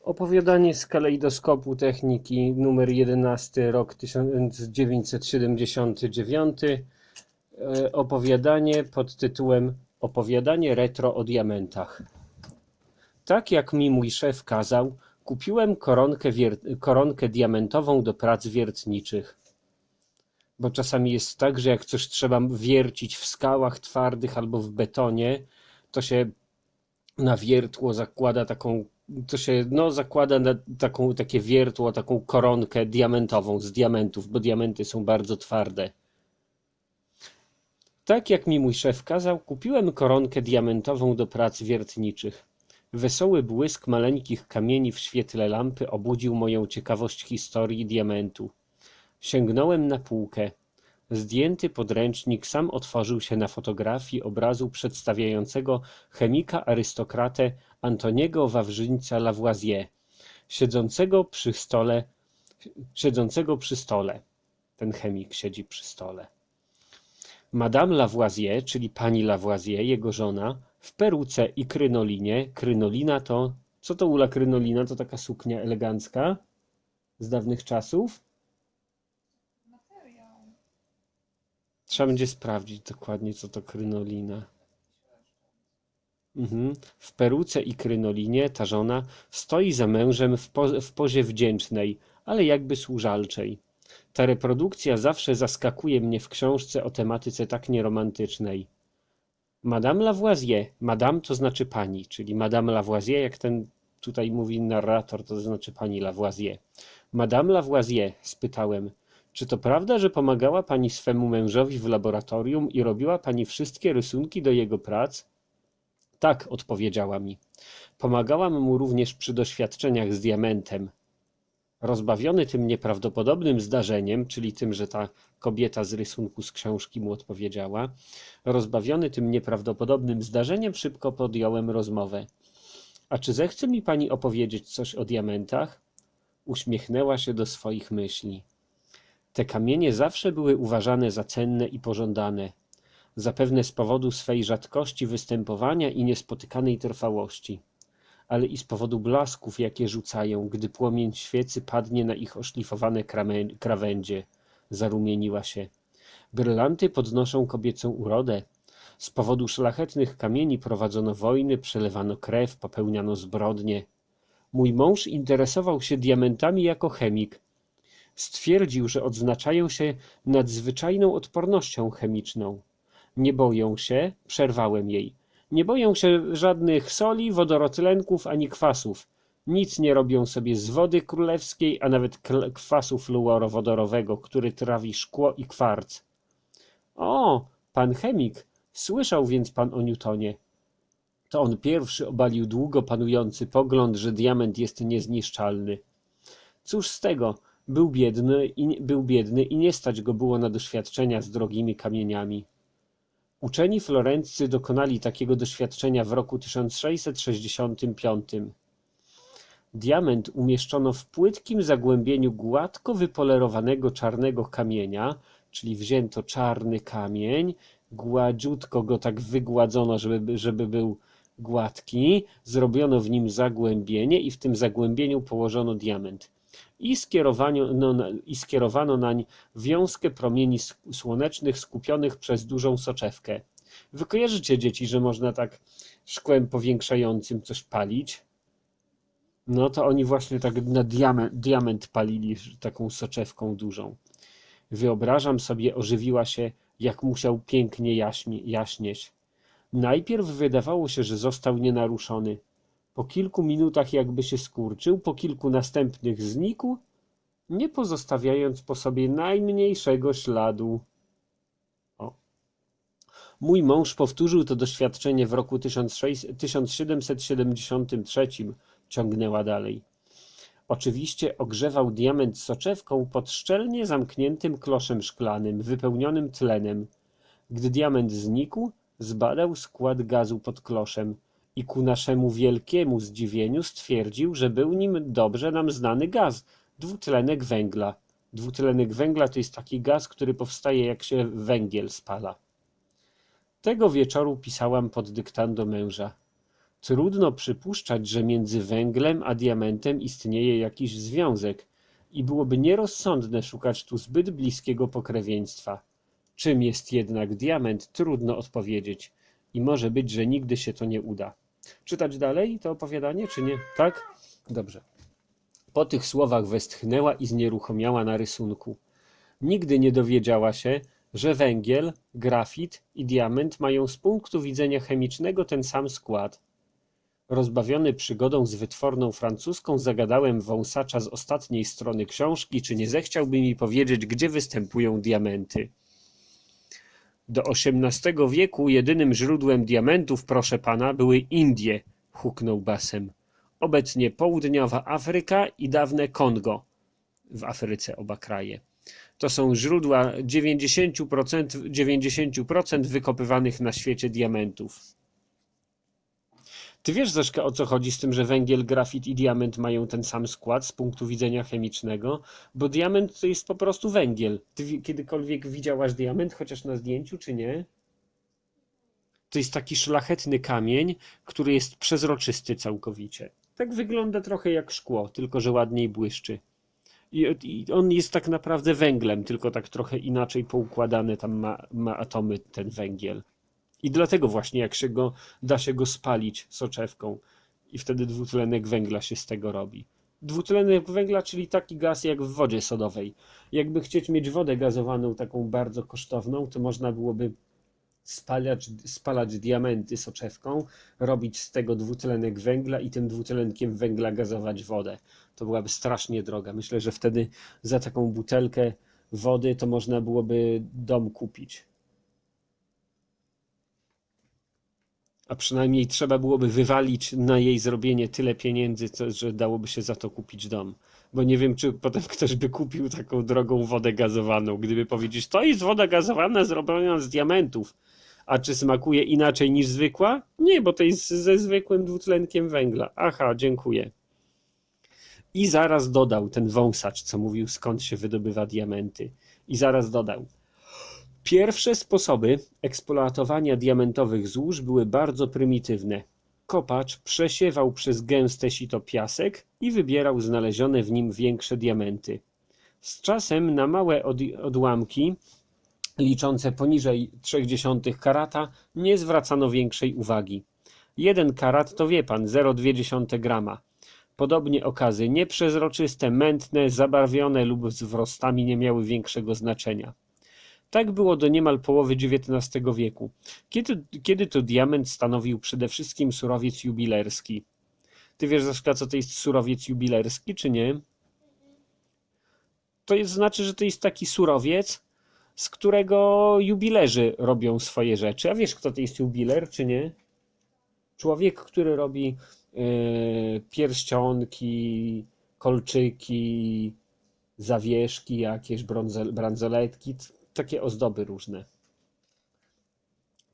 Opowiadanie z kalejdoskopu techniki numer 11, rok 1979. E, Opowiadanie pod tytułem Opowiadanie retro o diamentach. Tak jak mi mój szef kazał, kupiłem koronkę, koronkę diamentową do prac wiertniczych. Bo czasami jest tak, że jak coś trzeba wiercić w skałach twardych albo w betonie, to się na wiertło zakłada taką, to się no, zakłada na taką, takie wiertło, taką koronkę diamentową z diamentów, bo diamenty są bardzo twarde. Tak jak mi mój szef kazał, kupiłem koronkę diamentową do prac wiertniczych. Wesoły błysk maleńkich kamieni w świetle lampy obudził moją ciekawość historii diamentu. Sięgnąłem na półkę. Zdjęty podręcznik sam otworzył się na fotografii obrazu przedstawiającego chemika arystokratę Antoniego Wawrzyńca Lavoisier, siedzącego przy stole, siedzącego przy stole. Ten chemik siedzi przy stole. Madame Lavoisier, czyli pani Lavoisier, jego żona, w peruce i krynolinie. Krynolina to... Co to ula krynolina? To taka suknia elegancka z dawnych czasów? Trzeba będzie sprawdzić dokładnie, co to krynolina. Mhm. W peruce i krynolinie ta żona stoi za mężem w, po, w pozie wdzięcznej, ale jakby służalczej. Ta reprodukcja zawsze zaskakuje mnie w książce o tematyce tak nieromantycznej. Madame Lavoisier, Madame to znaczy pani, czyli Madame Lavoisier, jak ten tutaj mówi narrator, to znaczy pani Lavoisier. Madame Lavoisier, spytałem, czy to prawda, że pomagała pani swemu mężowi w laboratorium i robiła pani wszystkie rysunki do jego prac? Tak, odpowiedziała mi. Pomagałam mu również przy doświadczeniach z diamentem. Rozbawiony tym nieprawdopodobnym zdarzeniem, czyli tym, że ta kobieta z rysunku z książki mu odpowiedziała, rozbawiony tym nieprawdopodobnym zdarzeniem, szybko podjąłem rozmowę. A czy zechce mi pani opowiedzieć coś o diamentach? Uśmiechnęła się do swoich myśli. Te kamienie zawsze były uważane za cenne i pożądane, zapewne z powodu swej rzadkości występowania i niespotykanej trwałości, ale i z powodu blasków, jakie rzucają, gdy płomień świecy padnie na ich oszlifowane krawędzie. Zarumieniła się. Brylanty podnoszą kobiecą urodę. Z powodu szlachetnych kamieni prowadzono wojny, przelewano krew, popełniano zbrodnie. Mój mąż interesował się diamentami jako chemik. Stwierdził, że odznaczają się nadzwyczajną odpornością chemiczną. Nie boją się, przerwałem jej. Nie boją się żadnych soli, wodorotlenków ani kwasów. Nic nie robią sobie z wody królewskiej, a nawet kwasu fluorowodorowego, który trawi szkło i kwarc. O, pan chemik, słyszał więc pan o Newtonie. To on pierwszy obalił długo panujący pogląd, że diament jest niezniszczalny. Cóż z tego, był biedny i, był biedny i nie stać go było na doświadczenia z drogimi kamieniami. Uczeni florenccy dokonali takiego doświadczenia w roku 1665. Diament umieszczono w płytkim zagłębieniu gładko wypolerowanego czarnego kamienia, czyli wzięto czarny kamień, gładziutko go tak wygładzono, żeby, żeby był gładki, zrobiono w nim zagłębienie i w tym zagłębieniu położono diament. I skierowano, no, I skierowano nań wiązkę promieni słonecznych skupionych przez dużą soczewkę. Wy kojarzycie dzieci, że można tak szkłem powiększającym coś palić? No to oni właśnie tak na diament, diament palili taką soczewką dużą. Wyobrażam sobie, ożywiła się, jak musiał pięknie jaśnie, jaśnieć. Najpierw wydawało się, że został nienaruszony. Po kilku minutach jakby się skurczył, po kilku następnych znikł, nie pozostawiając po sobie najmniejszego śladu. O. Mój mąż powtórzył to doświadczenie w roku 1600 1773, ciągnęła dalej. Oczywiście ogrzewał diament soczewką pod szczelnie zamkniętym kloszem szklanym, wypełnionym tlenem. Gdy diament znikł, zbadał skład gazu pod kloszem i ku naszemu wielkiemu zdziwieniu stwierdził, że był nim dobrze nam znany gaz dwutlenek węgla. Dwutlenek węgla to jest taki gaz, który powstaje jak się węgiel spala. Tego wieczoru pisałam pod dyktando męża. Trudno przypuszczać, że między węglem a diamentem istnieje jakiś związek i byłoby nierozsądne szukać tu zbyt bliskiego pokrewieństwa. Czym jest jednak diament, trudno odpowiedzieć i może być, że nigdy się to nie uda. Czytać dalej to opowiadanie, czy nie? Tak? Dobrze. Po tych słowach westchnęła i znieruchomiała na rysunku. Nigdy nie dowiedziała się, że węgiel, grafit i diament mają z punktu widzenia chemicznego ten sam skład. Rozbawiony przygodą z wytworną francuską, zagadałem wąsacza z ostatniej strony książki, czy nie zechciałby mi powiedzieć, gdzie występują diamenty. Do XVIII wieku jedynym źródłem diamentów, proszę pana, były Indie, huknął basem. Obecnie południowa Afryka i dawne Kongo. W Afryce oba kraje. To są źródła 90%, 90% wykopywanych na świecie diamentów. Ty wiesz, Zeszka, o co chodzi z tym, że węgiel, grafit i diament mają ten sam skład z punktu widzenia chemicznego? Bo diament to jest po prostu węgiel. Ty wi- kiedykolwiek widziałaś diament, chociaż na zdjęciu, czy nie? To jest taki szlachetny kamień, który jest przezroczysty całkowicie. Tak wygląda trochę jak szkło, tylko że ładniej błyszczy. I on jest tak naprawdę węglem, tylko tak trochę inaczej poukładane tam ma, ma atomy ten węgiel. I dlatego właśnie jak się go, da się go spalić soczewką i wtedy dwutlenek węgla się z tego robi. Dwutlenek węgla, czyli taki gaz jak w wodzie sodowej. Jakby chcieć mieć wodę gazowaną taką bardzo kosztowną, to można byłoby spalać, spalać diamenty soczewką, robić z tego dwutlenek węgla i tym dwutlenkiem węgla gazować wodę. To byłaby strasznie droga. Myślę, że wtedy za taką butelkę wody to można byłoby dom kupić. A przynajmniej trzeba byłoby wywalić na jej zrobienie tyle pieniędzy, co, że dałoby się za to kupić dom. Bo nie wiem, czy potem ktoś by kupił taką drogą wodę gazowaną, gdyby powiedzieć, to jest woda gazowana zrobiona z diamentów. A czy smakuje inaczej niż zwykła? Nie, bo to jest ze zwykłym dwutlenkiem węgla. Aha, dziękuję. I zaraz dodał ten wąsacz, co mówił, skąd się wydobywa diamenty. I zaraz dodał. Pierwsze sposoby eksploatowania diamentowych złóż były bardzo prymitywne. Kopacz przesiewał przez gęste sito piasek i wybierał znalezione w nim większe diamenty. Z czasem na małe od odłamki, liczące poniżej 0,3 karata, nie zwracano większej uwagi. Jeden karat to wie pan 0,2 grama. Podobnie okazy nieprzezroczyste, mętne, zabarwione lub z wrostami nie miały większego znaczenia. Tak było do niemal połowy XIX wieku, kiedy, kiedy to diament stanowił przede wszystkim surowiec jubilerski. Ty wiesz, Zaszka, co to jest surowiec jubilerski, czy nie? To jest, znaczy, że to jest taki surowiec, z którego jubilerzy robią swoje rzeczy. A wiesz, kto to jest jubiler, czy nie? Człowiek, który robi yy, pierścionki, kolczyki, zawieszki, jakieś brązo- bransoletki, takie ozdoby różne.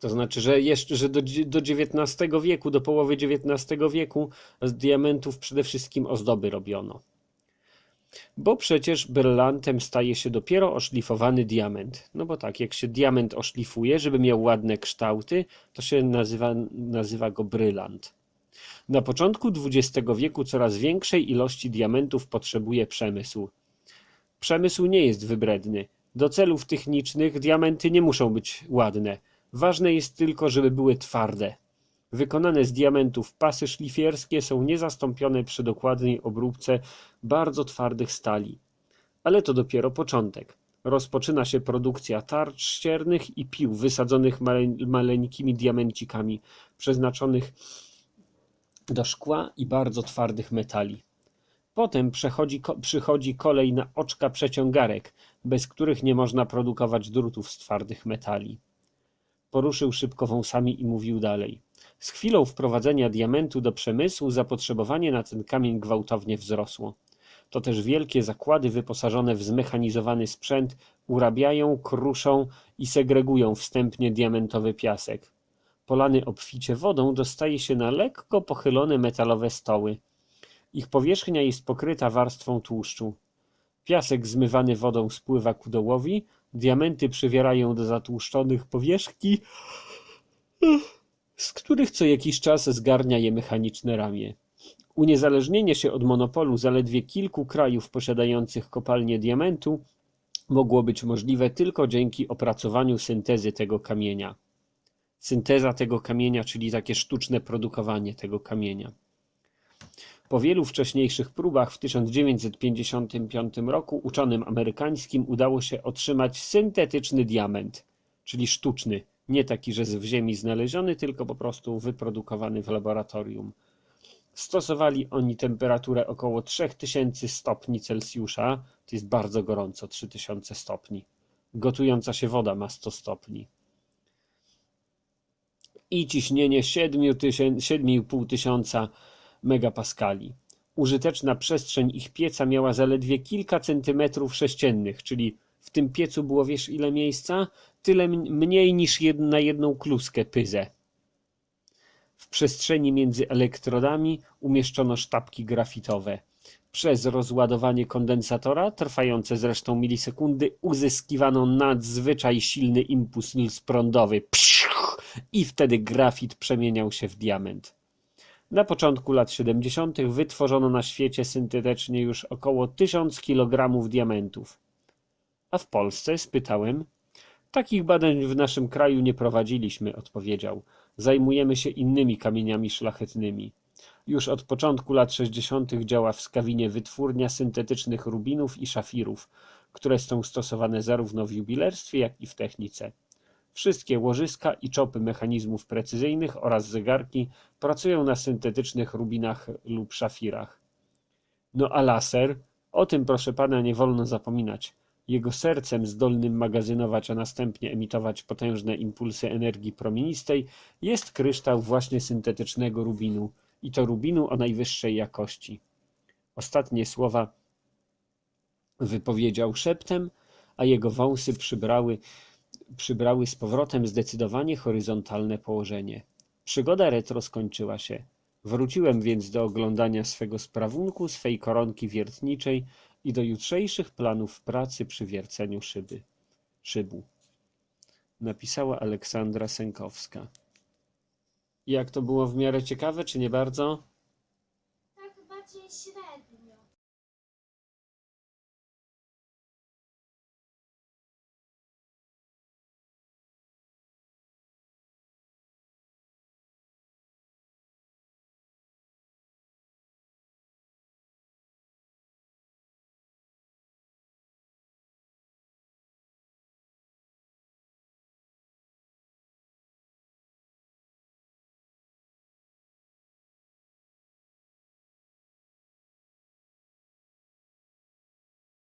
To znaczy, że jeszcze że do, do XIX wieku, do połowy XIX wieku z diamentów przede wszystkim ozdoby robiono. Bo przecież brylantem staje się dopiero oszlifowany diament. No bo tak, jak się diament oszlifuje, żeby miał ładne kształty, to się nazywa, nazywa go brylant. Na początku XX wieku coraz większej ilości diamentów potrzebuje przemysł. Przemysł nie jest wybredny. Do celów technicznych diamenty nie muszą być ładne. Ważne jest tylko, żeby były twarde. Wykonane z diamentów pasy szlifierskie są niezastąpione przy dokładnej obróbce bardzo twardych stali. Ale to dopiero początek. Rozpoczyna się produkcja tarcz ściernych i pił wysadzonych male, maleńkimi diamencikami, przeznaczonych do szkła i bardzo twardych metali. Potem przechodzi, przychodzi kolej na oczka przeciągarek, bez których nie można produkować drutów z twardych metali. Poruszył szybko wąsami i mówił dalej. Z chwilą wprowadzenia diamentu do przemysłu zapotrzebowanie na ten kamień gwałtownie wzrosło. To też wielkie zakłady wyposażone w zmechanizowany sprzęt urabiają, kruszą i segregują wstępnie diamentowy piasek. Polany obficie wodą dostaje się na lekko pochylone metalowe stoły. Ich powierzchnia jest pokryta warstwą tłuszczu. Piasek zmywany wodą spływa ku dołowi, diamenty przywierają do zatłuszczonych powierzchni z których co jakiś czas zgarnia je mechaniczne ramię. Uniezależnienie się od monopolu zaledwie kilku krajów posiadających kopalnie diamentu mogło być możliwe tylko dzięki opracowaniu syntezy tego kamienia. Synteza tego kamienia, czyli takie sztuczne produkowanie tego kamienia. Po wielu wcześniejszych próbach w 1955 roku uczonym amerykańskim udało się otrzymać syntetyczny diament, czyli sztuczny, nie taki, że w ziemi znaleziony, tylko po prostu wyprodukowany w laboratorium. Stosowali oni temperaturę około 3000 stopni Celsjusza, to jest bardzo gorąco, 3000 stopni. Gotująca się woda ma 100 stopni. I ciśnienie 7000 7,5 tysiąca megapaskali. Użyteczna przestrzeń ich pieca miała zaledwie kilka centymetrów sześciennych, czyli w tym piecu było wiesz ile miejsca? Tyle mniej niż na jedną kluskę pyzę. W przestrzeni między elektrodami umieszczono sztabki grafitowe. Przez rozładowanie kondensatora, trwające zresztą milisekundy, uzyskiwano nadzwyczaj silny impuls prądowy. Psiuch! I wtedy grafit przemieniał się w diament. Na początku lat 70. wytworzono na świecie syntetycznie już około 1000 kg diamentów. A w Polsce? spytałem. Takich badań w naszym kraju nie prowadziliśmy, odpowiedział. Zajmujemy się innymi kamieniami szlachetnymi. Już od początku lat 60. działa w Skawinie wytwórnia syntetycznych rubinów i szafirów, które są stosowane zarówno w jubilerstwie, jak i w technice. Wszystkie łożyska i czopy mechanizmów precyzyjnych oraz zegarki pracują na syntetycznych rubinach lub szafirach. No a laser? O tym proszę pana nie wolno zapominać. Jego sercem zdolnym magazynować, a następnie emitować potężne impulsy energii promienistej jest kryształ właśnie syntetycznego rubinu i to rubinu o najwyższej jakości. Ostatnie słowa wypowiedział szeptem, a jego wąsy przybrały, przybrały z powrotem zdecydowanie horyzontalne położenie. Przygoda retro skończyła się. Wróciłem więc do oglądania swego sprawunku, swej koronki wiertniczej i do jutrzejszych planów pracy przy wierceniu szyby. Szybu. Napisała Aleksandra Sękowska. Jak to było w miarę ciekawe, czy nie bardzo?